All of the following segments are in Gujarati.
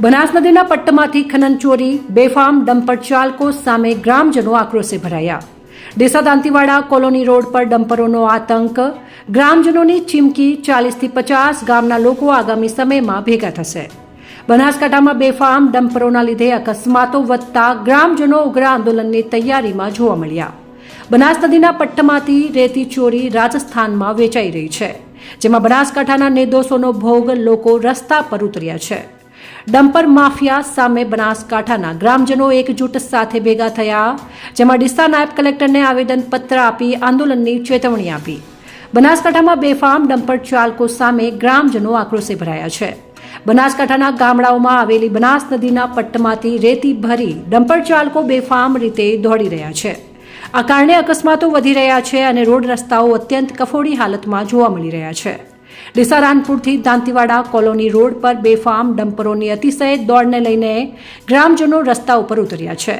બનાસ નદીના પટ્ટમાંથી ખનન ચોરી, બેફામ ડમ્પર ચાલકો સામે ગ્રામજનો આક્રોશે ભરાયા. ડીસા દાંતીવાડા કોલોની રોડ પર ડમ્પરોનો આતંક. ગ્રામજનોની ચીમકી ચાલીસથી પચાસ ગામના લોકો આગામી સમયમાં ભેગા થશે. બનાસકાંઠામાં બેફામ ડમ્પરોના લીધે અકસ્માતો વધતા ગ્રામજનો ઉગ્ર આંદોલનની તૈયારીમાં જોવા મળ્યા. બનાસ નદીના પટ્ટમાંથી રેતી ચોરી રાજસ્થાનમાં વેચાઈ રહી છે, જેમાં બનાસકાંઠાના નિર્દોષોનો ભોગ લોકો રસ્તા પર ઉતર્યા છે. ડમ્પર માફિયા સામે બનાસકાંઠાના ગ્રામજનો એકજૂટ સાથે ભેગા થયા, જેમાં ડીસા નાયબ કલેક્ટરને આવેદનપત્ર આપી આંદોલનની ચેતવણી આપી. બનાસકાંઠામાં બેફામ ડમ્પર ચાલકો સામે ગ્રામજનો આક્રોશે ભરાયા છે. બનાસકાંઠાના ગામડાઓમાં આવેલી બનાસ નદીના પટ્ટમાંથી રેતી ભરી ડમ્પર ચાલકો બેફામ રીતે દોડી રહ્યા છે. આ કારણે અકસ્માતો વધી રહ્યા છે અને રોડ રસ્તાઓ અત્યંત કફોડી હાલતમાં જોવા મળી રહ્યા છે. ડીસા રાનપુરથી દાંતીવાડા કોલોની રોડ પર બેફામ ડમ્પરોની અતિશય દોડને લઈને ગ્રામજનો રસ્તા ઉપર ઉતર્યા છે.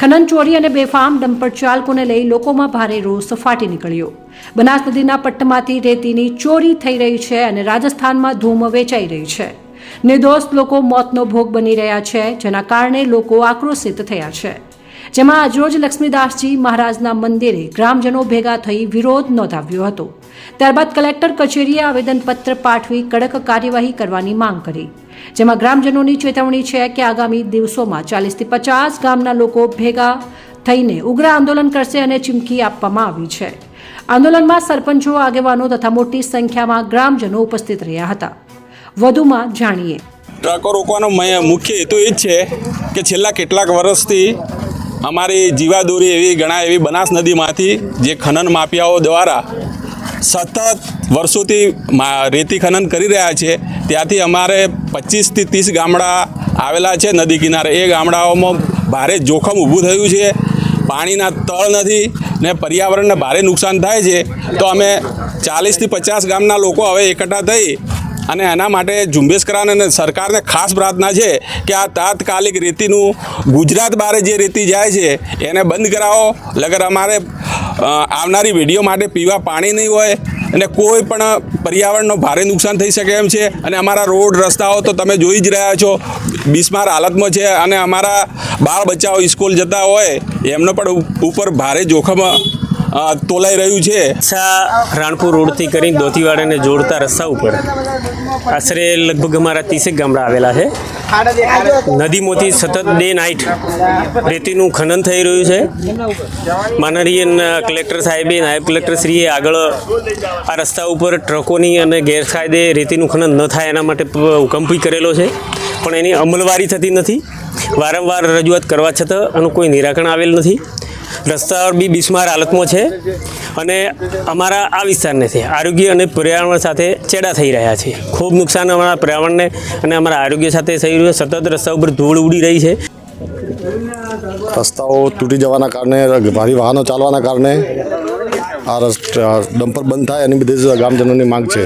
ખનન ચોરી અને બેફામ ડમ્પર ચાલકોને લઈ લોકોમાં ભારે રોષ ફાટી નીકળ્યો. બનાસ નદીના પટ્ટમાંથી રેતીની ચોરી થઈ રહી છે અને રાજસ્થાનમાં ધૂમ વેચાઈ રહી છે. નિર્દોષ લોકો મોતનો ભોગ બની રહ્યા છે, જેના કારણે લોકો આક્રોશિત થયા છે. જેમાં આજરોજ લક્ષ્મીદાસજી મહારાજના મંદિરે ગ્રામજનો ભેગા થઈ વિરોધ નોંધાવ્યો હતો. ત્યારબાદ કલેક્ટર કચેરીએ આવેદનપત્ર પાઠવી કડક કાર્યવાહી કરવાની માંગ કરી. જેમાં ગ્રામજનોની ચેતવણી છે કે આગામી દિવસોમાં ચાલીસથી પચાસ ગામના લોકો ભેગા થઈને ઉગ્ર આંદોલન કરશે અને ચીમકી આપવામાં આવી છે. આંદોલનમાં સરપંચો, આગેવાનો તથા મોટી સંખ્યામાં ગ્રામજનો ઉપસ્થિત રહ્યા હતા. વધુમાં જાણીએ. ટ્રકો રોકવાનો મુખ્ય હેતુ એ જ છે કે છેલ્લા કેટલાક વર્ષથી અમારી જીવાદોરી એવી, ઘણા એવી બનાસ નદીમાંથી જે ખનન માફિયાઓ દ્વારા સતત વર્ષોથી રેતી ખનન કરી રહ્યા છે. ત્યાંથી અમારે પચીસથી ત્રીસ ગામડા આવેલા છે નદી કિનારે. એ ગામડાઓમાં ભારે જોખમ ઊભું થયું છે. પાણીના તળ નથી ને પર્યાવરણને ભારે નુકસાન થાય છે. તો અમે ચાલીસથી પચાસ ગામના લોકો હવે એકઠા થઈ અને એના માટે ઝુંબેશ કરાને અને સરકારને ખાસ પ્રાર્થના છે કે આ તાત્કાલિક રેતીનું ગુજરાત બહાર જે રેતી જાય છે, એને બંધ કરાવો. લગર અમારે આવનારી પેઢીઓ માટે પીવા પાણી નહીં હોય અને કોઈ પણ પર્યાવરણનો ભારે નુકસાન થઈ શકે એમ છે. અને અમારા રોડ, રસ્તાઓ તો તમે જોઈ જ રહ્યા છો. બિસ્માર હાલતમાં છે અને અમારા બાળ બચ્ચાઓ સ્કૂલ જતા હોય, એમનો પણ ઉપર ભારે જોખમ તોલાઈ રહ્યું છે. રાણપુર રોડથી કરીને દોતીવાડાને જોડતા રસ્તા ઉપર. આશરે લગભગ અમારા ત્રીસેક ગામડા આવેલા છે. નદીમાંથી સતત ડે નાઇટ રેતીનું ખનન થઈ રહ્યું છે. માનનીય કલેક્ટર સાહેબે, નાયબ કલેક્ટરશ્રીએ આગળ આ રસ્તા ઉપર ટ્રકોની અને ગેરકાયદે રેતીનું ખનન ન થાય એના માટે પ- હુકમ કરેલો છે. પણ એની અમલવારી થતી નથી. વારંવાર રજૂઆત કરવા છતાં આનું કોઈ નિરાકરણ આવેલ નથી. રસ્તા બી બિસ્માર હાલતમાં છે અને અમારા આ વિસ્તારને છે. આરોગ્ય અને પર્યાવરણ સાથે ચેડા થઈ રહ્યા છે. ખૂબ નુકસાન અમારા પર્યાવરણને અને અમારા આરોગ્ય સાથે થઈ રહ્યું સતત રસ્તા ઉપર ધૂળ ઉડી રહી છે. રસ્તાઓ તૂટી જવાના કારણે, ભારે વાહનો ચાલવાના કારણે આ ડમ્પર બંધ થાય એની બધી ગામજનોની માંગ છે.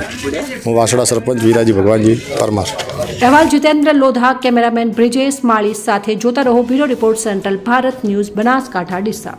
હું વાસડા સરપંચ વીરાજી ભગવાનજી, પરમાર. અહેવાલ જીતેન્દ્ર લોધા, કેમેરામેન બ્રિજેશ માળી સાથે જોતા રહો bureau report Central Bharat News Banaskantha, Deesa.